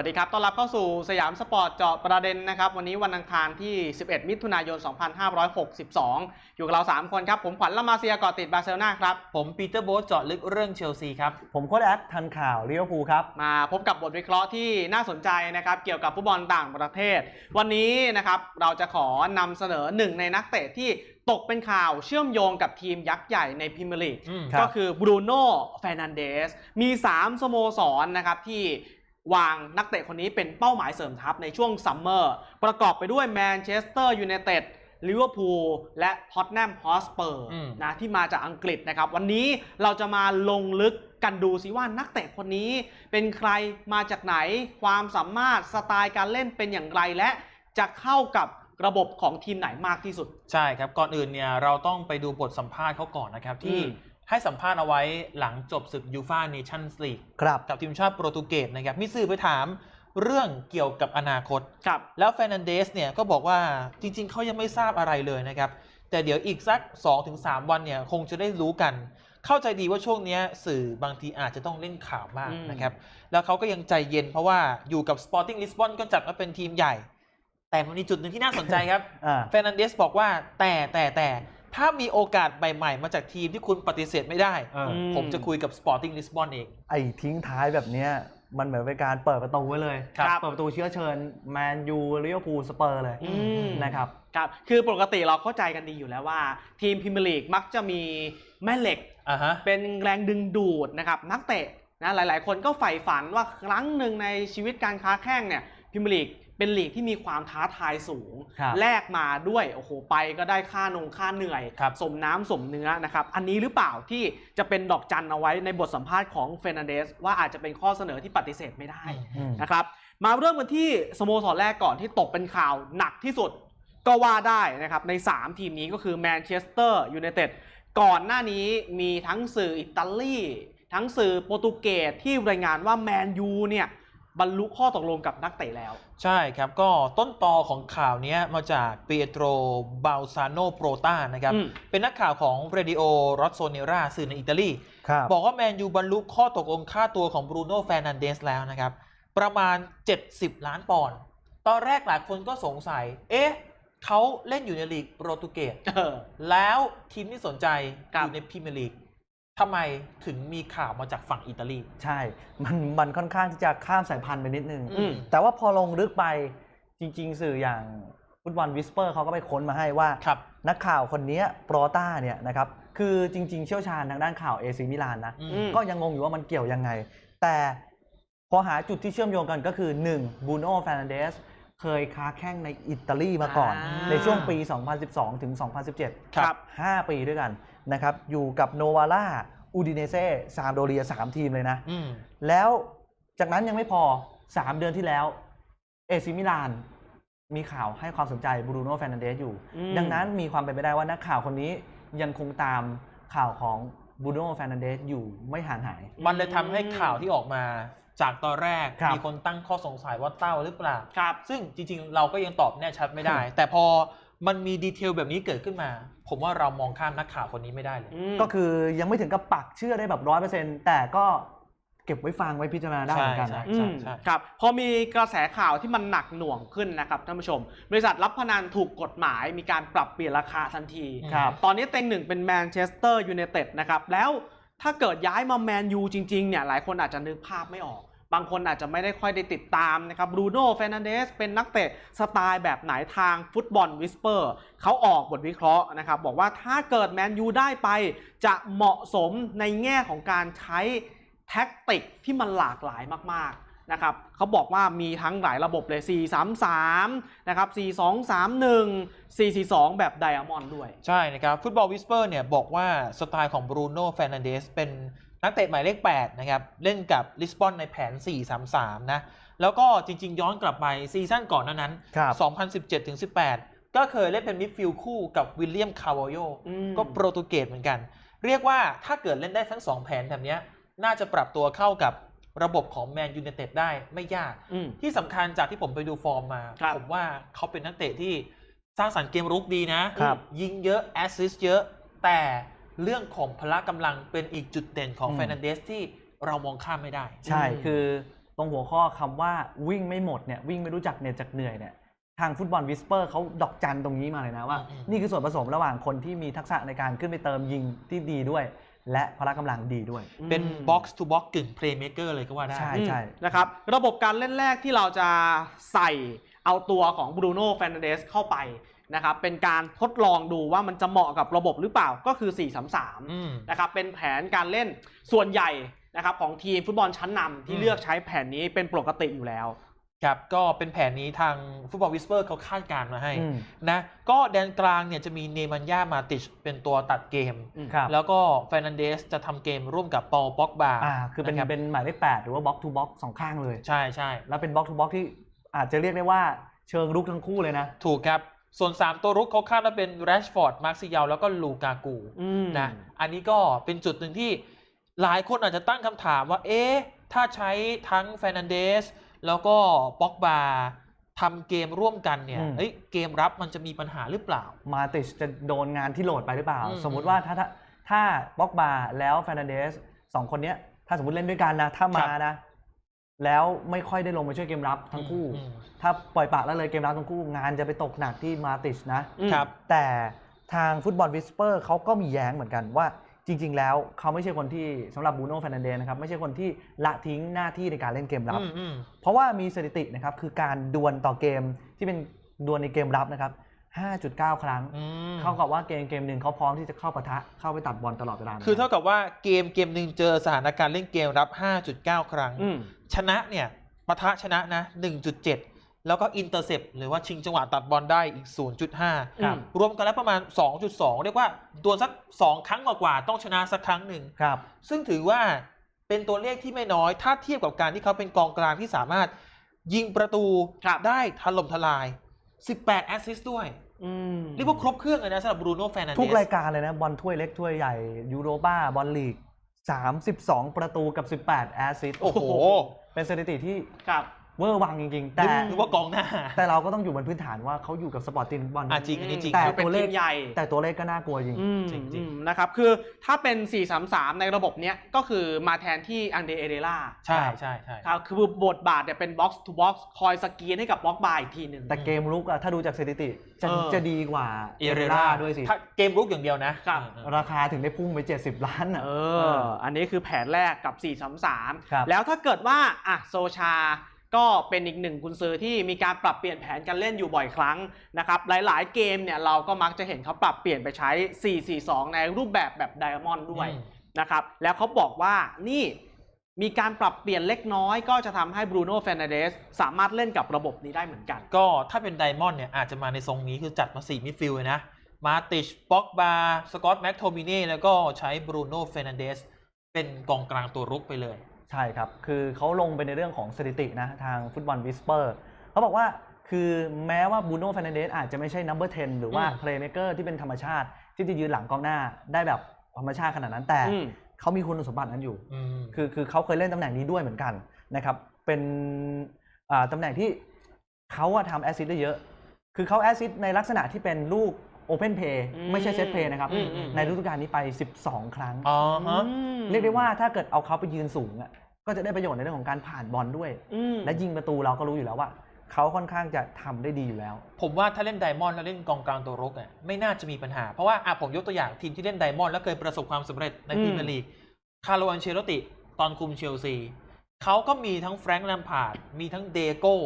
วัสดีครับ ต้อนรับเข้าสู่สยามสปอร์ตเจาะประเด็นนะครับ วันนี้วันอังคารที่ 11 มิถุนายน 2562 อยู่กับเรา 3 คนครับ ผมขวัญละมาเซียเกาะติดบาร์เซโลนาครับ ผมปีเตอร์โบ๊ทเจาะลึกเรื่องเชลซีครับ ผมโค้ดแอดทันข่าวเรียวภูลครับ มาพบกับบทวิเคราะห์ที่น่าสนใจนะครับ เกี่ยวกับฟุตบอลต่างประเทศ วันนี้นะครับเราจะขอนำเสนอหนึ่งในนักเตะที่ตกเป็นข่าวเชื่อมโยงกับทีมยักษ์ใหญ่ในพรีเมียร์ลีกอืมครับก็คือบรูโน่เฟรนันเดส มี 3 สโมสรนะครับที่ วางนักเตะคนนี้เป็นเป้าหมายเสริมทัพในช่วงซัมเมอร์ประกอบไปด้วยแมนเชสเตอร์ยูไนเต็ดลิเวอร์พูลและท็อตแนมฮอสเปอร์อืมนะที่มาจากอังกฤษนะครับ วันนี้เราจะมาลงลึกกันดูซิว่านักเตะคนนี้ เป็นใครมาจากไหนความสามารถสไตล์การเล่นเป็นอย่างไรและจะเข้ากับระบบของทีมไหนมากที่สุด ใช่ครับ ก่อนอื่นเนี่ยเราต้องไปดูบทสัมภาษณ์เขาก่อนนะครับ ที่อืม ให้สัมภาษณ์เอาไว้หลังจบศึกยูฟาเนชั่นส์ลีกครับกับทีมชาติโปรตุเกสนะครับมีสื่อไปถามเรื่องเกี่ยวกับอนาคต ครับ แล้วเฟรนันเดสเนี่ยก็บอกว่าจริงๆ เขายังไม่ทราบอะไรเลยนะครับ แต่เดี๋ยวอีกสัก 2-3 วันเนี่ยคงจะได้รู้กัน เข้าใจดีว่าช่วงเนี้ยสื่อบางทีอาจจะต้องเล่นข่าวมากอืม นะครับ แล้วเขาก็ยังใจเย็นเพราะว่าอยู่กับ Sporting Lisbon ก็จัดว่าเป็นทีมใหญ่ แต่มันมีจุดหนึ่งที่น่าสนใจครับ อ่า เฟรนันเดสบอกว่าแต่แต่แต่ ถ้ามีโอกาสใหม่ๆ มาจากทีมที่คุณปฏิเสธไม่ได้ เออมผมจะคุยกับ Sporting Lisbon เอง ไอ้ทิ้งท้ายแบบเนี้ยมันเหมือนเป็นการเปิดประตูไว้เลย ครับ เปิดประตูเชื้อเชิญแมนยูเรียวภูลสเปอร์เลยอืม นะครับ ครับ คือปกติเราเข้าใจกันดีอยู่แล้วว่า ทีมพรีเมียร์ลีกมักจะมีแม่เหล็ก อ่าฮะ เป็นแรงดึงดูดนะครับนักเตะนะหลาย ๆ คนก็ใฝ่ฝันว่าครั้งหนึ่งในชีวิตการค้าแข่งเนี่ยพรีเมียร์ลีก เป็นลีกที่มีความท้าทายสูงครับแลกมาด้วยโอ้โหไปก็ได้ค่านงค่าเหนื่อยครับสมน้ำสมเนื้อนะครับ อันนี้หรือเปล่าที่จะเป็นดอกจันเอาไว้ในบทสัมภาษณ์ของเฟรนันเดสว่าอาจจะเป็นข้อเสนอที่ปฏิเสธไม่ได้อืมนะครับ มาเริ่มกันที่สโมสรแรกก่อนที่ตกเป็นข่าวหนักที่สุดก็ว่าได้นะครับ ใน 3 ทีมนี้ก็คือแมนเชสเตอร์ยูไนเต็ดก่อนหน้านี้มีทั้งสื่ออิตาลีทั้งสื่อโปรตุเกสที่รายงานว่าแมนยูเนี่ย บรรลุข้อตกลงกับนักเตะแล้ว ใช่ครับก็ต้นตอของข่าวเนี้ยมาจากเปียโตรบาลซาโนโปรตานะครับอืมเป็นนักข่าวของเรดิโอรอสโซเนราสื่อในอิตาลีครับบอกว่าแมนยูบรรลุข้อตกลงค่าตัวของบรูโน่แฟร์นันเดสแล้วนะครับ ประมาณ 70 ล้านปอนด์ตอนแรกหลายคนก็สงสัย เอ๊ะเขาเล่นอยู่ในลีกโปรตุเกสเออแล้วทีมที่สนใจครัอบยู่ในพรีเมียร์ลีก ทำไมถึงมีข่าวมาจากฝั่งอิตาลี ใช่ มันมันค่อนข้างที่จะข้ามสายพันธุ์ไปนิดนึงอืมแต่ว่าพอลงลึกไปจริง ๆ สื่ออย่างฟุตบอลวิสเปอร์เขาก็ไปค้นมาให้ว่าครับนักข่าวคนเนี้ยโปรต้าเนี่ยนะครับคือจริง ๆ เชี่ยวชาญทางด้านข่าวเอซีมิลานนะอืมอืมก็ยังงงอยู่ว่ามันเกี่ยวยังไง แต่พอหาจุดที่เชื่อมโยงกันก็คือ1บูโน่ฟ r นันเดสเคยค้าแข่งในอิตาลีมาก่อนอ่าในช่วงปี 2012 ถึง 2017 ครับ 5 ปีด้วยกัน นะครับอยู่กับโนวาล่าอูดิเนเซ่ซามโดเรีย3ทีมเลยนะอืมแล้วจากนั้นยังไม่พอ3เดือนที่แล้ว เอซิมิลาน มีข่าวให้ความสนใจบรูโน่แฟร์นันเดสอยู่อืมดังนั้นมีความเป็นไปได้ว่านักข่าวคนนี้ยังคงตามข่าวของบรูโน่แฟร์นันเดสอยู่ไม่ห่างหาย มันเลยทำให้ข่าวที่ออกมาจากตอนแรกครับมีคนตั้งข้อสงสัยว่าเต้าหรือเปล่าครับซึ่งจริงๆ เราก็ยังตอบแน่ชัดไม่ได้ แต่พอ มันมีดีเทลแบบนี้เกิดขึ้นมา ผมว่าเรามองข้ามนักข่าวคนนี้ไม่ได้เลยมก็คือยังไม่ถึงกับปักเชื่อได้แบบร้อยเปอร์เซ็นต์แต่ก็เก็บไว้ฟังไว้พิจารณาได้เหมือนกันใช่นะใช่อืมครับพอมีกระแสข่าวที่มันหนักหน่วงขึ้นนะครับท่านผู้ชม บริษัทรับพนันถูกกฎหมายมีการปรับเปลี่ยนราคาทันทีครับตอนนี้เต็งหนึ่งเป็นแมนเชสเตอร์ยูไนเต็ดนะครับแล้วถ้าเกิดย้ายมาแมนยูจริงๆเนี่ยหลายคนอาจจะนึกภาพไม่ออก บางคนอาจจะไม่ได้ค่อยได้ติดตามนะครับบรูโน่เฟรนันเดสเป็นนักเตะสไตล์แบบไหนทางฟุตบอลวิสเปอร์เขาออกบทวิเคราะห์นะครับบอกว่าถ้าเกิดแมนยูได้ไป จะเหมาะสมในแง่ของการใช้แท็กติกที่มันหลากหลายมากๆนะครับเขาบอกว่ามีทั้งหลายระบบเลย 4-3-3 นะครับ 4-2-3-1 4-4-2 แบบไดอะมอนด์ด้วย ใช่นะครับ ฟุตบอลวิสเปอร์เนี่ยบอกว่าสไตล์ของบรูโน่แฟรนันเดสเป็น นักเตะหมายเลข8นะครับเล่นกับลิสบอนในแผน 4-3-3 นะ แล้วก็จริง ๆ ย้อนกลับไปซีซั่นก่อนหนานั้นครับ2017-18 ก็เคยเล่นเป็นมิดฟิลด์คู่กับวิลเลียมคาร์วาโยอืมก็โปรตุเกสเหมือนกัน เรียกว่าถ้าเกิดเล่นได้ทั้ง 2 แผนแบบเนี้ยน่าจะปรับตัวเข้ากับระบบของแมนยู i นเต็ดได้ไม่ยากอืมที่สำคัญจากที่ผมไปดูฟอร์มมาครับผมว่าเขาเป็นนักเตะที่สร้างสรรค์เกมรุกดีนะครับยิงเยอะแอสซิสต์เยอะแต่ เรื่องของพละกำลังเป็นอีกจุดเด่นของอืมเฟรนันเดสที่เรามองข้ามไม่ได้ ใช่อืมคือตรงหัวข้อคำว่าวิ่งไม่หมดเนี่ยวิ่งไม่รู้จักเหน็ดจากเหนื่อยเนี่ยทางฟุตบอลวิสเปอร์เขาดอกจันตรงนี้มาเลยนะว่าอืมนี่คือส่วนผสมระหว่างคนที่มีทักษะในการขึ้นไปเติมยิงที่ดีด้วย และพละกำลังดีด้วย เป็นอืม box to box กึ่ง playmaker เลยก็ว่าได้ ใช่อืมนะครับ ระบบการเล่นแรกที่เราจะใส่เอาตัวของบรูโน่แฟนเดสเข้าไป นะครับเป็นการทดลองดูว่ามันจะเหมาะกับระบบหรือเปล่าก็คือ 4-3-3อืมนะครับเป็นแผนการเล่นส่วนใหญ่นะครับของทีมฟุตบอลชั้นนำที่อืมเลือกใช้แผนนี้เป็นปกติอยู่แล้วครับก็เป็นแผนนี้ทางฟุตบอลวิสเปอร์เขาคาดการณ์มาให้อืมนะก็แดนกลางเนี่ยจะมีเนมันยามาติชเป็นตัวตัดเกมครับแล้วก็เฟร์นันเดสจะทำเกมร่วมกับปอลป็อกบาอ่าคือเป็นรับเป็นหมายเลขแปดหรือว่าบ็อกทูบ็อกสองข้างเลย ใช่ใช่แล้วเป็นบ็อกทูบ็อกที่อาจจะเรียกได้ว่าเชิงรุกทั้งคู่เลยนะ ถูกครับ ส่วน 3 ตัวรุกเขาคาดว่าเป็นแรชฟอร์ดมาร์คซิยาลแล้วก็ลูกากูอืมนะอันนี้ก็เป็นจุดหนึ่งที่หลายคนอาจจะตั้งคำถามว่า เอ๊ะ ถ้าใช้ทั้งเฟร์นันเดสแล้วก็ป็อกบาทำเกมร่วมกันเนี่ยอืมเอ้ยเกมรับมันจะมีปัญหาหรือเปล่า มาติชจะโดนงานที่โหลดไปหรือเปล่าอืมสมมุติว่าถ้าถ้าถ้าบ็อกบาแล้วแฟนเดสสองคนเนี้ยถ้าสมมติเล่นด้วยกันนะ ถ้ามานะ แล้วไม่ค่อยได้ลงมาช่วยเกมรับทั้งคู่อืมถ้าปล่อยปละละเลยเกมรับทั้งคู่ งานจะไปตกหนักที่มาติชนะอืมครับ แต่ทางฟุตบอลวิสเปอร์เขาก็มีแย้งเหมือนกันว่าจริง ๆ แล้วเขาไม่ใช่คนที่สำหรับบูโน่แฟนเดสนะครับ ไม่ใช่คนที่ละทิ้งหน้าที่ในการเล่นเกมรับอืมอืมเพราะว่ามีสถิตินะครับคือการดวลต่อเกมที่เป็นดวลในเกมรับนะครับ 5.9 ครั้งอืมเท่ากับว่าเกมเกมหนึ่งเขาพร้อมที่จะเข้าปะทะเข้าไปตัดบอลตลอดเวลา คือเท่ากับว่าเกมเกมหนึ่งเจอสถานการณ์เล่นเกมรับ 5.9 ครั้งอืมชนะเนี่ยปะทะชนะนะ 1.7 แล้วก็อินเตอร์เซปหรือว่าชิงจังหวะตัดบอลได้อีก 0.5ครับรวมกันแล้วประมาณ 2.2 เรียกว่าดวลสัก 2 ครั้งกว่าๆต้องชนะสักครั้งหนึ่งครับ ซึ่งถือว่าเป็นตัวเลขที่ไม่น้อย ถ้าเทียบกับการที่เขาเป็นกองกลางที่สามารถยิงประตูครับได้ถล่มทลาย 18 แอสซิสต์ด้วย อืมเรียกว่าครบเครื่องเลยนะสำหรับบรูโน่แฟนนันเดสทุกรายการเลยนะ บอลถ้วยเล็กถ้วยใหญ่ยูโรป้าบอลลีก 32 ประตูกับ 18 แอสซิสต์โอ้โห เป็นสถิติที่ครับ เวอร์วังจริงๆ แต่นึกว่ากองหน้า แต่เราก็ต้องอยู่บนพื้นฐานว่าเขาอยู่กับสปอร์ตติงบอลอะจริงอันนี้จริงแต่คือเป็นตัวเลขทีมใหญ่ แต่ตัวเลขก็น่ากลัวจริงอืมจริงๆอืมนะครับคือถ้าเป็น 4-3-3 ในระบบเนี้ยก็คือมาแทนที่อังเดเอเดล่าใช่ใช่ใช่ครับคือบทบาทเนี่ยเป็นบ็อกซ์ทูบ็อกซ์คอยสกรีนให้กับบล็อกบาร์อีกทีหนึ่งแต่เกมลุกอะถ้าดูจากสถิติจะเออจะดีกว่าเอเรราด้วยสิถ้าเกมรุกอย่างเดียวนะครับเออราคาถึงได้พุ่งไป 70 ล้านอะเอออันนี้คือแผนแรกกับ 4-3-3ครับแล้วถ้าเกิดว่าอะโซชา ก็เป็นอีกหนึ่งกุนซือที่มีการปรับเปลี่ยนแผนการเล่นอยู่บ่อยครั้งนะครับหลายๆเกมเนี่ยเราก็มักจะเห็นเขาปรับเปลี่ยนไปใช้ 4-4-2 ในรูปแบบแบบไดมอนด์ด้วยนะครับแล้วเขาบอกว่านี่มีการปรับเปลี่ยนเล็กน้อยก็จะทำให้บรูโน่เฟรนเดสสามารถเล่นกับระบบนี้ได้เหมือนกัน ก็ถ้าเป็นไดมอนด์เนี่ยอาจจะมาในทรงนี้คือจัดมา4มิดฟิลด์เลยนะมาติชป็อกบาสกอตแม็กโทมิเน่แล้วก็ใช้บรูโน่เฟรนันเดสเป็นกองกลางตัวรุกไปเลย ใช่ครับ คือเขาลงไปในเรื่องของสถิตินะทางฟุตบอลวิสเปอร์เขาบอกว่าคือแม้ว่าบูโน่ f ฟ r นเดสอาจจะไม่ใช่นัมเบอร์10 หรือว่าอืมเพลย์เม k เกอร์ที่เป็นธรรมชาติ ที่จะยืนหลังกองหน้าได้แบบธรรมชาติขนาดนั้นแต่อืมเขามีคุณสมบัตินั้นอยู่อืมคือคือเขาเคยเล่นตำแหน่งนี้ด้วยเหมือนกันนะครับ เป็นอ่าตำแหน่งที่เขาอะทำแอสซิสต์ได้เยอะ คือเขาแอสซิสต์ในลักษณะที่เป็นลูก โอเพนเพย์อืมไม่ใช่เซตเพย์นะครับ อืมอืม ในฤดูกาลนี้ไป 12 ครั้ง อ๋อฮะ เรียกได้ว่าถ้าเกิดเอาเขาไปยืนสูงอะก็จะได้ประโยชน์ในเรื่องของการผ่านบอลด้วย อืมและยิงประตูเราก็รู้อยู่แล้วว่าเขาค่อนข้างจะทำได้ดีอยู่แล้ว ผมว่าถ้าเล่นไดมอนด์แล้วเล่นกองกลางตัวรุกอะไม่น่าจะมีปัญหา เพราะว่าอะผมยกตัวอย่างทีมที่เล่นไดมอนด์แล้วเคยประสบความสำเร็จในพรีเมียร์ลีกคาร์โลอันเชโรติตอนคุมเชลซีเขาก็มีทั้งแฟรงค์แลมพาร์ดมีทั้งเดโก้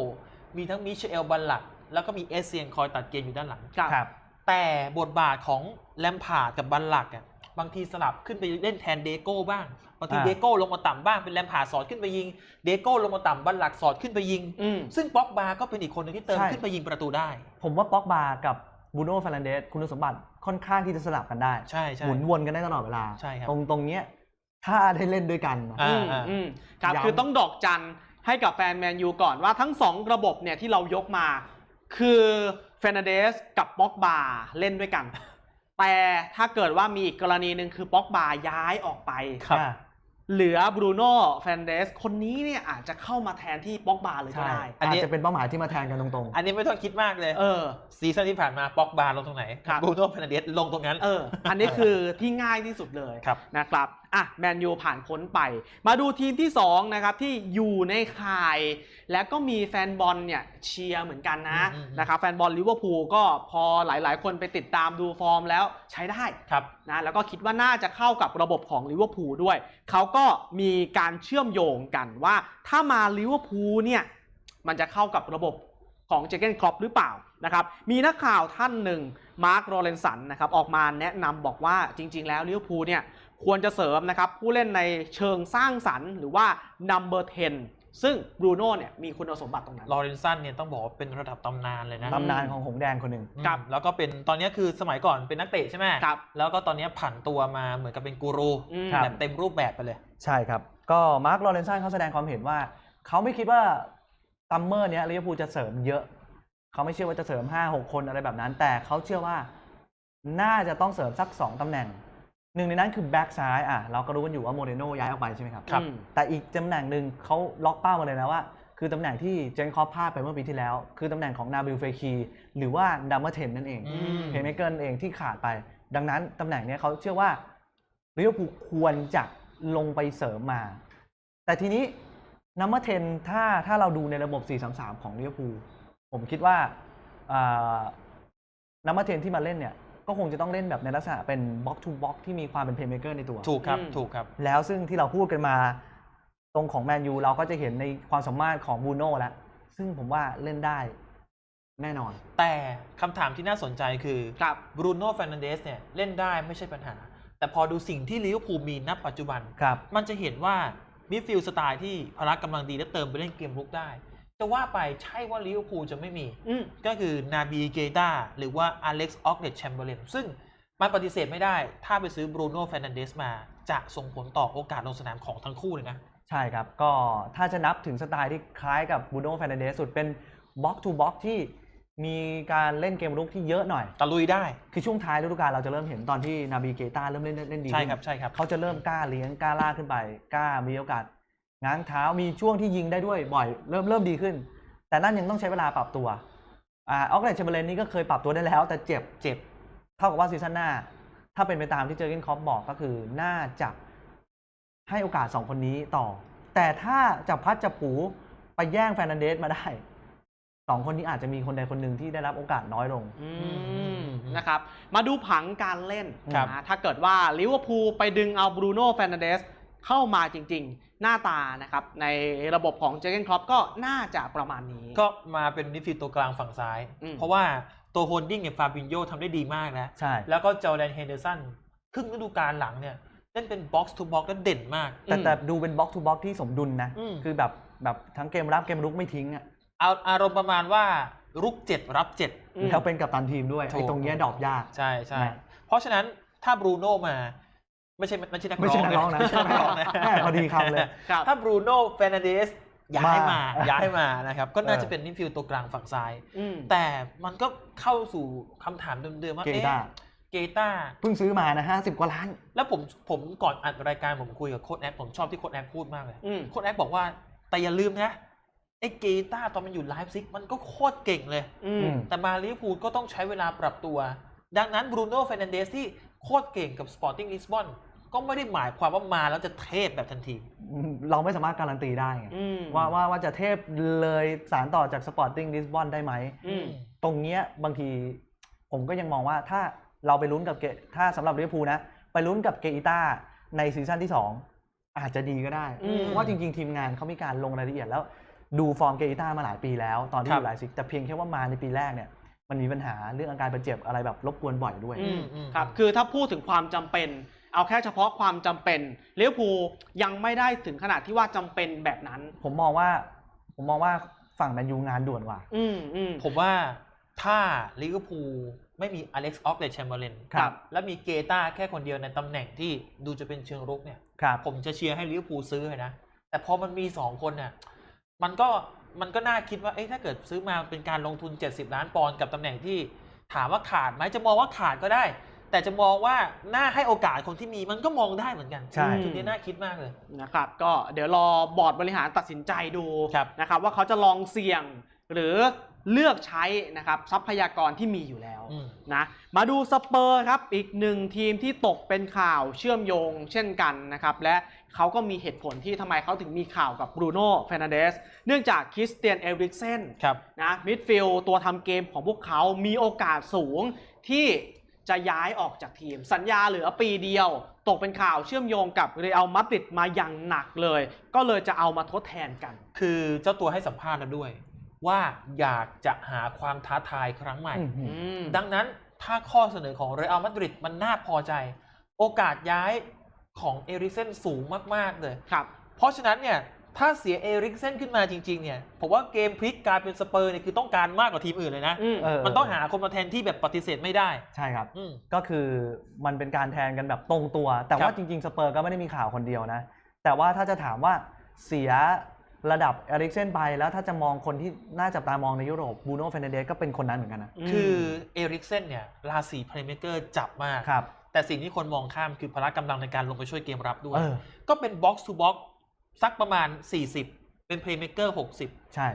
มีทั้งมิเชลบัลลักแล้วก็มีเอเซียนคอยตัดเกมอยู่ด้านหลัง ครับ แต่บทบาทของแลมพาร์ดกับบัลลักอะบางทีสลับขึ้นไปเล่นแทนเดโก้บ้าง บางทีอ่า เดโก้ลงมาต่ำบ้างเป็นแลมพาร์ดสอดขึ้นไปยิง เดโก้ลงมาต่ำบัลลักสอดขึ้นไปยิง อืม ซึ่งป็อกบาก็เป็นอีกคนหนึงที่เติมใช่ ขึ้นไปยิงประตูได้ ผมว่าป็อกบากับบูโน่ฟ r นเดสคุณสมบัติค่อนข้างที่จะสลับกันได้ ใช่ใช่ หมุนวนกันได้ตลอดเวลา ใช่ครับ ตรงตรงเนี้ยถ้าได้เล่นด้วยกันนะ อ่าอืมอืมครับย้ำ คือต้องดอกจันให้กับแฟนแมนยูก่อนว่าทั้งสองระบบเนี่ยที่เรายกมา คือเฟรนเดสกับป็อกบาเล่นด้วยกัน แต่ถ้าเกิดว่ามีอีกกรณีหนึ่งคือป็อกบาย้ายออกไปครับอ่าเหลือบรูโน่แฟนเดสคนนี้เนี่ยอาจจะเข้ามาแทนที่ป็อกบาเลยก็ใช่ได้ อันอาจนี้จะเป็นเป้าหมายที่มาแทนกันตรงอันนี้ไม่ต้องคิดมากเลย เออ ซีซั่นที่ผ่านมาป็อกบาลงตรงไหนครับบรูโน่เฟรนันเดสลงตรงนั้น เออ อันนี้คือที่ง่ายที่สุดเลยครับนะครับ อะแมนยูผ่านพ้นไป มาดูทีมที่2นะครับที่อยู่ในข่าย แล้วก็มีแฟนบอลเนี่ยเชียร์เหมือนกันนะอืมอืมอืมนะครับแฟนบอลลิเวอร์พูลก็พอหลายๆ คนไปติดตามดูฟอร์มแล้วใช้ได้ครับนะแล้วก็คิดว่าน่าจะเข้ากับระบบของลิเวอร์พูลด้วย เขาก็มีการเชื่อมโยงกันว่าถ้ามาลิเวอร์พูลเนี่ยมันจะเข้ากับระบบของเจเกนครอปหรือเปล่านะครับมีนักข่าวท่านหนึ่งมาร์คโรเลนสันนะครับออกมาแนะนำบอกว่าจริง ๆ แล้วลิเวอร์พูลเนี่ย ควรจะเสริมนะครับผู้เล่นในเชิงสร้างสรรค์หรือว่า number 10 ซึ่งบรูโน่เนี่ยมีคุณสมบัติตรงนั้น ลอเรนซันเนี่ยต้องบอกว่าเป็นระดับตำนานเลยนะอืมตำนานของหงแดงคนหนึ่งครับอืมแล้วก็เป็นตอนนี้คือสมัยก่อนเป็นนักเตะใช่ไหมครับแล้วก็ตอนนี้ผันตัวมาเหมือนกับเป็นกูรูอืมแบบเต็มรูปแบบไปเลย ใช่ครับ ก็มาร์คลอเรนซันเขาแสดงความเห็นว่า เขาไม่คิดว่าซัมเมอร์เนี้ยลิเวอร์พูลจะเสริมเยอะเขาไม่เชื่อว่าจะเสริม5 6คนอะไรแบบนั้น แต่เขาเชื่อว่าน่าจะต้องเสริมสัก 2ตำแหน่ง หนึ่งในนั้นคือแบ็กซ้ายอะเราก็รู้กันอยู่ว่าโมเรโนย้ายออกไปใช่ไหมครับครับ อืม แต่อีกตำแหน่งหนึ่งเขาล็อกเป้ามาเลยนะว่า คือตำแหน่งที่เจนคอปพลาดไปเมื่อปีที่แล้ว คือตำแหน่งของนาบิลเฟคี หรือว่าดัมเมอร์เทนนั่นเองอืม เพลย์เมเกอร์เองที่ขาดไป ดังนั้นตำแหน่งเนี้ยเขาเชื่อว่าลิเวอร์พูลควรจะลงไปเสริมมา แต่ทีนี้นัมเบอร์เทนถ้าถ้าเราดูในระบบ 4-3-3 ของลิเวอร์พูลผมคิดว่า นัมเบอร์เทนที่มาเล่นเนี่ย ก็คงจะต้องเล่นแบบในลักษณะเป็นบ็อกทูบ็อกที่มีความเป็นเพลย์เมเกอร์ในตัว ถูกครับ อืม ถูกครับ แล้วซึ่งที่เราพูดกันมา ตรงของแมนยูเราก็จะเห็นในความสามารถของบูโน่แล้ว ซึ่งผมว่าเล่นได้แน่นอน แต่คำถามที่น่าสนใจคือ ครับ บรูโน่ฟ r น a นเดสเนี่ยเล่นได้ไม่ใช่ปัญหา แต่พอดูสิ่งที่ลิเวอร์พูลมีณปัจจุบัน ครับ มันจะเห็นว่ามิดฟิลด์สไตล์ที่พละกำลังดีและเติมไปเล่นเกมรุกได้ จะว่าไปใช่ว่าลิเวอร์พูลจะไม่มีอืมก็คือนาบีเกตาหรือว่าอเล็กซ์ออกเดตแชมเบอร์เลนซึ่งมันปฏิเสธไม่ได้ ถ้าไปซื้อบรูโน่ฟ r น a นเดสมา จะส่งผลต่อโอกาสลงสนามของทั้งคู่เลยนะ ใช่ครับ ก็ถ้าจะนับถึงสไตล์ที่คล้ายกับบูโน่แฟนเดสสุดเป็นบ็อกทูบ็อกที่มีการเล่นเกมรุกที่เยอะหน่อยตะลุยได้ คือช่วงท้ายฤดูกาลเราจะเริ่มเห็นตอนที่นาบีเกตาเริ่มเล่นเล่นดีใช่ขึ้นครับใช่ครับเขาจะเริ่มกล้าเลี้ยงกล้าลากขึ้นไปกล้ามีโอกาส ง้างเท้ามีช่วงที่ยิงได้ด้วยบ่อยเริ่มเริ่มดีขึ้น แต่นั่นยังต้องใช้เวลาปรับตัวอ่าออกเลนเชมเบอร์เลนนี่ก็เคยปรับตัวได้แล้ว แต่เจ็บเจ็บเท่ากับว่าซีซั่นหน้า ถ้าเป็นไปตามที่เจอร์เกนคล็อปบอกก็คือน่าจะให้โอกาสสองคนนี้ต่อ แต่ถ้าจับพัดจับผูไปแย่งแฟร์นันเดสมาได้สองคนนี้อาจจะมีคนใดคนหนึ่งที่ได้รับโอกาสน้อยลงอือืมอืมมนะครับ มาดูผังการเล่นครับนะถ้าเกิดว่าลิเวอร์พูลไปดึงเอาบรูโน่แฟนเดส เข้ามาจริง ๆ หน้าตานะครับในระบบของเจเกนครอปก็น่าจะประมาณนี้ ก็มาเป็นมิดฟิลด์ตัวกลางฝั่งซ้าย อืม เพราะว่าตัวโฮลดิ้งเนี่ยฟาบินโยทำได้ดีมากนะ ใช่ แล้วก็จอร์แดนเฮนเดอร์สันครึ่งฤดูกาลหลังเนี่ยเล่นเป็นบ็อกซ์ทูบ็อกซ์แล้วเด่นมาก แต่อืม แต่ดูเป็นบล็อกทูบล็อกที่สมดุลนะ อืม คือแบบแบบทั้งเกมรับเกมรุกไม่ทิ้งอะเอาอารมณ์ประมาณว่ารุกเจ็ดรับเจ็ด อืม แล้วเป็นกัปตันทีมด้วยถูก ไอ้ตรงเนี้ยดรอปยาก ใช่ใช่นะ เพราะฉะนั้นถ้าบรูโน่มา ไม่ใช่ไม่ใช่นักร้องไม่ใช่นักร้องนะไม่ใช่นักร้องนะแม่พอดีคำเลยครับถ้าบรูโน่เฟรนันเดสย้ายมามาย้ายมานะครับ ก็น่าเออจะเป็นมิดฟิลด์ตัวกลางฝั่งซ้ายอืมแต่มันก็เข้าสู่คำถามเดิมๆว่าเกเอ๊ะตาเกต้าเพิ่งซื้อมานะห้าสิบกว่าล้าน แล้วผมผมก่อนอัดรายการผมคุยกับโค้ดแอปผมชอบที่โค้ดแอปพูดมากเลยอืมโค้ดแอปบอกว่าแต่อย่าลืมนะไอ้เกต้าตอนมันอยู่ไลฟ์ซิกมันก็โคตรเก่งเลยอืมแต่มาลิเวอร์พูลก็ต้องใช้เวลาปรับตัว ดังนั้นบรูโน่เฟรนันเดสที่ โคตรเก่งกับสปอร์ติ้งลิสบอนก็ไม่ได้หมายความว่ามาแล้วจะเทพแบบทันที เราไม่สามารถการันตีได้ไงอืมว่าว่าว่าจะเทพเลยสารต่อจากสปอร์ติ้งลิสบอนได้ไหมอืมตรงเนี้ยบางทีผมก็ยังมองว่าถ้าเราไปลุ้นกับเกถ้าสำหรับลิเวอร์พูลนะ ไปลุ้นกับเกอิต้าในซีซั่นที่ 2 อาจจะดีก็ได้อืมเพราะว่าจริง ๆ ทีมงานเขามีการลงรายละเอียดแล้ว ดูฟอร์มเกอิต้ามาหลายปีแล้ว ตอนที่คอรับยู่ไลฟ์ซิกแต่เพียงแค่ว่ามาในปีแรกเนี่ย มันมีปัญหาเรื่องอาการบาดเจ็บอะไรแบบรบกวนบ่อยด้วย อืมอืม ครับ คือถ้าพูดถึงความจำเป็น เอาแค่เฉพาะความจำเป็นลิเวอร์พูลยังไม่ได้ถึงขนาดที่ว่าจำเป็นแบบนั้น ผมมองว่า ผมมองว่าฝั่งแมนยูงานด่วนกว่า อืมอืม ผมว่าถ้าลิเวอร์พูลไม่มีอเล็กซ์ออกเดชแชมเบอร์เลนครับ และมีเกตาแค่คนเดียวในตำแหน่งที่ดูจะเป็นเชิงรุกเนี่ย ครับ ผมจะเชียร์ให้ลิเวอร์พูลซื้อเลยนะ แต่พอมันมีสองคนเนี่ยมันก็ มันก็น่าคิดว่าเอ๊ะถ้าเกิดซื้อมาเป็นการลงทุน 70 ล้านปอนด์กับตำแหน่งที่ถามว่าขาดไหมจะมองว่าขาดก็ได้ แต่จะมองว่าน่าให้โอกาสคนที่มีมันก็มองได้เหมือนกันใช่ จุดนี้น่าคิดมากเลย นะครับก็เดี๋ยวรอบอร์ดบริหารตัดสินใจดูครับนะครับว่าเขาจะลองเสี่ยงหรือเลือกใช้นะครับทรัพยากรที่มีอยู่แล้วอืม นะมาดูสเปอร์ครับอีกหนึ่งทีมที่ตกเป็นข่าวเชื่อมโยงเช่นกันนะครับและ เขาก็มีเหตุผลที่ทำไมเขาถึงมีข่าวกับบรูโน่เฟรนันเดสเนื่องจากคริสเตียนเอริกเซนครับนะมิดฟิลตัวทำเกมของพวกเขามีโอกาสสูงที่จะย้ายออกจากทีม สัญญาเหลือปีเดียว ตกเป็นข่าวเชื่อมโยงกับเรอัลมาดริดมาอย่างหนักเลย ก็เลยจะเอามาทดแทนกัน คือเจ้าตัวให้สัมภาษณ์แล้วด้วย ว่าอยากจะหาความท้าทายครั้งใหม่อื้อหืออืมดังนั้นถ้าข้อเสนอของเรอัลมาดริดมันน่าพอใจ โอกาสย้าย ของเอริกเซนสูงมาก ๆ เลย ครับ เพราะฉะนั้นเนี่ย ถ้าเสียเอริกเซนขึ้นมาจริง ๆ เนี่ย ผมว่าเกมพลิกกลายเป็นสเปอร์เนี่ยคือต้องการมากกว่าทีมอื่นเลยนะ อืม เออ มันต้องหาคนมาแทนที่แบบปฏิเสธไม่ได้ ใช่ครับ อืม ก็คือมันเป็นการแทนกันแบบตรงตัว แต่ครัว่าบจริงๆ สเปอร์ก็ไม่ได้มีข่าวคนเดียวนะ แต่ว่าถ้าจะถามว่าเสียระดับเอริกเซนไปแล้วถ้าจะมองคนที่น่าจับตามองในยุโรปบูโน่เฟรนันเดสก็เป็นคนนั้นเหมือนกันนะ คือเอริกเซนเนี่ยราศีเพลย์เมเกอร์จับมาก ครับ แต่สิ่งที่คนมองข้ามคือพละกำลังในการลงไปช่วยเกมรับด้วยเออก็เป็นบ็อกซ์ทูบ็อกซ์สักประมาณ 40 เป็นเพลย์เมเกอร์60 ใช่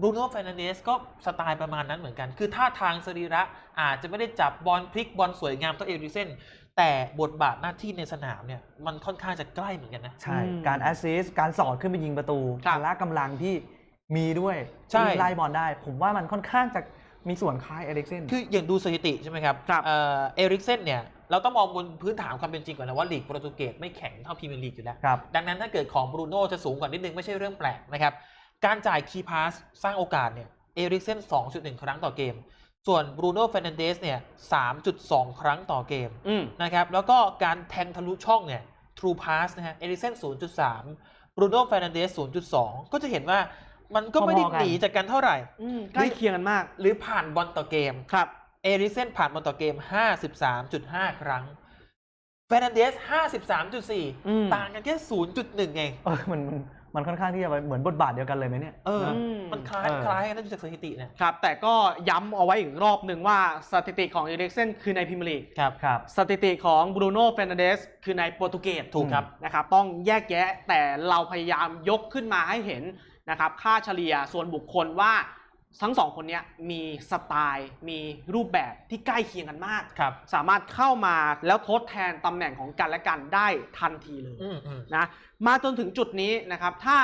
บรูโน่เฟรนันเดสก็สไตล์ประมาณนั้นเหมือนกัน คือท่าทางสรีระอาจจะไม่ได้จับบอลพลิกบอลสวยงามเท่าเอริกเซนแต่บทบาทหน้าที่ในสนามเนี่ยมันค่อนข้างจะใกล้เหมือนกันนะ ใช่อืมการแอสซิสต์การสอดขึ้นไปยิงประตูครับพละกำลังที่มีด้วยใช่ที่ไล่บอลได้ ผมว่ามันค่อนข้างจะมีส่วนคล้ายเอริกเซนคืออย่างดูสถิติใช่ไหมครับครับเอ่อเอริกเซนเนี่ย เราต้องมองบนพื้นฐานความเป็นจริงก่อนนะว่าลีกโปรตุเกสไม่แข็งเท่าพรีเมียร์ลีกอยู่แล้ว ครับ ดังนั้นถ้าเกิดของบรูโน่จะสูงกว่านิดนึงไม่ใช่เรื่องแปลกนะครับ การจ่ายคีย์พาสสร้างโอกาสเนี่ยเอริกเซน2.1 ครั้งต่อเกม ส่วนบรูโน่เฟรนันเดสเนี่ย3.2 ครั้งต่อเกมอืมนะครับแล้วก็การแทงทะลุช่องเนี่ย True Pass นะฮะเอริเซน0.3บรูโน่เฟรนันเดส0.2 ก็จะเห็นว่ามันก็ไม่ได้พอๆกันหนีจากกันเท่าไหร่ อืมใกล้เคียงกันมาก หรือผ่านบอลต่อเกม ครับ เอริเซนผ่านบอลต่อเกม 53.5 ครั้งเฟรนันเดส 53.4อืมต่างกันแค่ 0.1 เองเออมันมันมันค่อนข้างที่จะเหมือนบทบาทเดียวกันเลยไหมเนี่ย เออนะมมันคล้ายเออคล้ายกันนะดูจากสถิติเนี่ย ครับ แต่ก็ย้ำเอาไว้อีกรอบหนึ่งว่าสถิติของเอริกเซนคือในพรีเมียร์ลีก ครับครับ สถิติของบรูโน่เฟรนันเดสคือในโปรตุเกส ถูกครับนะครับต้องแยกแยะแต่เราพยายามยกขึ้นมาให้เห็นนะครับค่าเฉลี่ยส่วนบุคคลว่า ทั้งสองคนเนี้ยมีสไตล์ มีรูปแบบที่ใกล้เคียงกันมาก ครับ สามารถเข้ามาแล้วทดแทนตำแหน่งของกันและกันได้ทันทีเลยอืมอืมนะมาจนถึงจุดนี้นะครับ ถ้า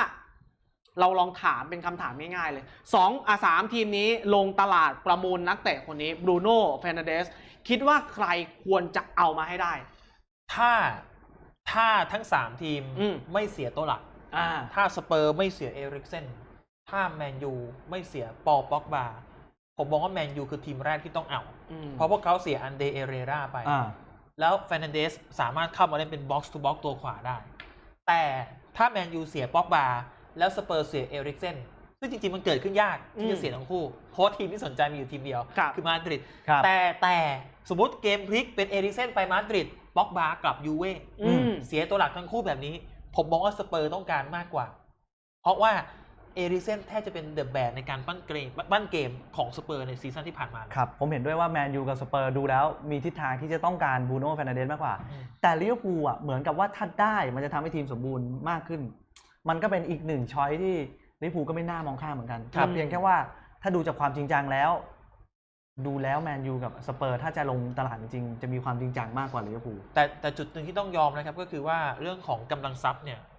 เราลองถามเป็นคำถามง่ายๆเลยสองอะสามทีมนี้ลงตลาดประมูลนักเตะคนนี้บรูโน่เฟรนันเดสคิดว่าใครควรจะเอามาให้ได้ ถ้าถ้าทั้ง3ทีมอืม ไม่เสียตัวหลัก อ่า ถ้าสเปอร์ไม่เสียเอริกเซน ถ้าแมนยูไม่เสียปอลป็อกบาผมมองว่าแมนยูคือทีมแรกที่ต้องเอาอืมเพราะพวกเขาเสียอันเดเอเรราไปอ่าแล้วเฟรนันเดสสามารถเข้ามาเล่นเป็นบ็อกซ์ทูบ็อกตัวขวาได้ แต่ถ้าแมนยูเสียป็อกบาแล้วสเปอร์เสียเอริกเซนซึ่งจริง ๆ มันเกิดขึ้นยากที่จะเสียทั้งคู่ เพราะว่าทีมที่สนใจมีอยู่ทีมเดียวครับคือมาดริดครับแต่แต่สมมติเกมพลิกเป็นเอริกเซนไปมาดริดป็อกบากลับยูเว่อืมเสียตัวหลักทั้งคู่แบบนี้ ผมมองว่าสเปอร์ต้องการมากกว่า เพราะว่า เอริเซนแทบจะเป็นเดอะแบกในการปั้นเกมปั้นเกมของสเปอร์ในซีซั่นที่ผ่านมา ครับ ผมเห็นด้วยว่าแมนยูกับสเปอร์ดูแล้วมีทิศทางที่จะต้องการบูโน่เฟรนันเดสมากกว่าอืมแต่ลิเวอร์พูลอะเหมือนกับว่าถ้าได้มันจะทำให้ทีมสมบูรณ์มากขึ้น มันก็เป็นอีกหนึ่งช้อยที่ลิเวอร์พูลก็ไม่น่ามองข้ามเหมือนกันครับเพียงแค่ว่าถ้าดูจากความจริงจังแล้ว ดูแล้วแมนยูกับสเปอร์ถ้าจะลงตลาดจริงๆจะมีความจริงจังมากกว่าลิเวอร์พูลแต่แต่จุดหนึ่งที่ต้องยอมนะครับก็คือว่าเรื่องของกำลังทรัพย์เนี่ยแ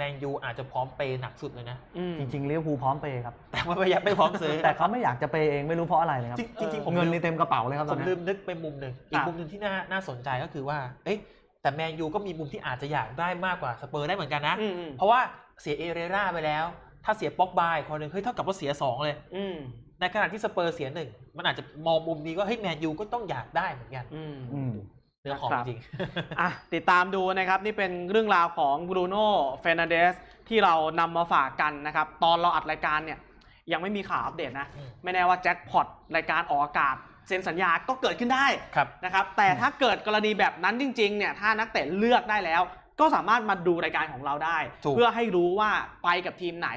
มนยูอาจจะพร้อมเปย์หนักสุดเลยนะอืมจริงๆลิเวอร์พูลพร้อมเปย์ครับ แต่ว่าไม่อยากไม่พร้อมซื้อ แต่เขาไม่อยากจะเปย์เองไม่รู้เพราะอะไรนะครับจริงจริงๆผมเงินลืนี่มเต็มกระเป๋าเลยครับผตอนมนี้ลืมนึกไปมุมหนึ่งอีคกรับมุมหนึ่งที่น่าน่าสนใจก็คือว่า เอ๊ะแต่แมนยูก็มีมุมที่อาจจะอยากได้มากกว่าสเปอร์ได้เหมือนกันนะอืมอืมเพราะว่าเสียเอเรราไปแล้ว ถ้าเสียป็อกบายคนหนึ่งเฮ้ยเท่ากับว่าเสียสองเลยอืมในขณะที่สเปอร์เสียหนึ่งมันอาจจะมองมุมนี้ว่าเฮ้ยแมนยูก็ต้องอยากได้เหมือนกันอืมอืม เรื่องของครับจริงอะติดตามดูนะครับ นี่เป็นเรื่องราวของบรูโน่เฟรนันเดสที่เรานำมาฝากกันนะครับ ตอนเราอัดรายการเนี่ย ยังไม่มีข่าวอัปเดตนะอืมไม่แน่ว่าแจ็คพอตรายการออกอากาศเซ็นสัญญาก็เกิดขึ้นได้ครับนะครับ แต่ถ้าเกิดกรณีแบบนั้นจริงๆเนี่ยถ้านักเตะเลือกได้แล้ว ก็สามารถมาดูรายการของเราได้ถูกเพื่อให้รู้ว่าไปกับทีมไหน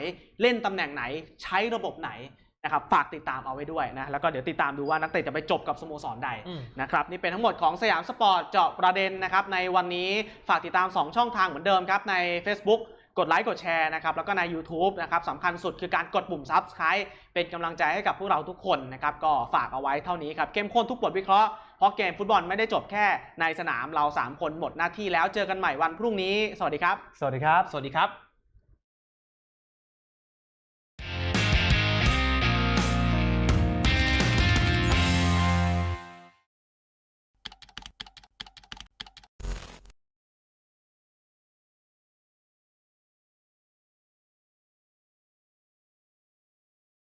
เล่นตำแหน่งไหนใช้ระบบไหน นะครับฝากติดตามเอาไว้ด้วยนะแล้วก็เดี๋ยวติดตามดูว่านักเตะจะไปจบกับสโมสรใดอืมนะครับนี่เป็นทั้งหมดของสยามสปอร์ตเจาะประเด็นนะครับในวันนี้ฝากติดตาม 2 ช่องทางเหมือนเดิมครับใน Facebook กดไลค์กดแชร์นะครับแล้วก็ใน YouTube นะครับสำคัญสุดคือการกดปุ่ม Subscribe เป็นกำลังใจให้กับพวกเราทุกคนนะครับก็ฝากเอาไว้เท่านี้ครับเข้มข้นทุกบทวิเคราะห์เพราะเกมฟุตบอลไม่ได้จบแค่ในสนามเรา 3 คนหมดหน้าที่แล้วเจอกันใหม่วันพรุ่งนี้ สวัสดีครับ สวัสดีครับ สวัสดีครับ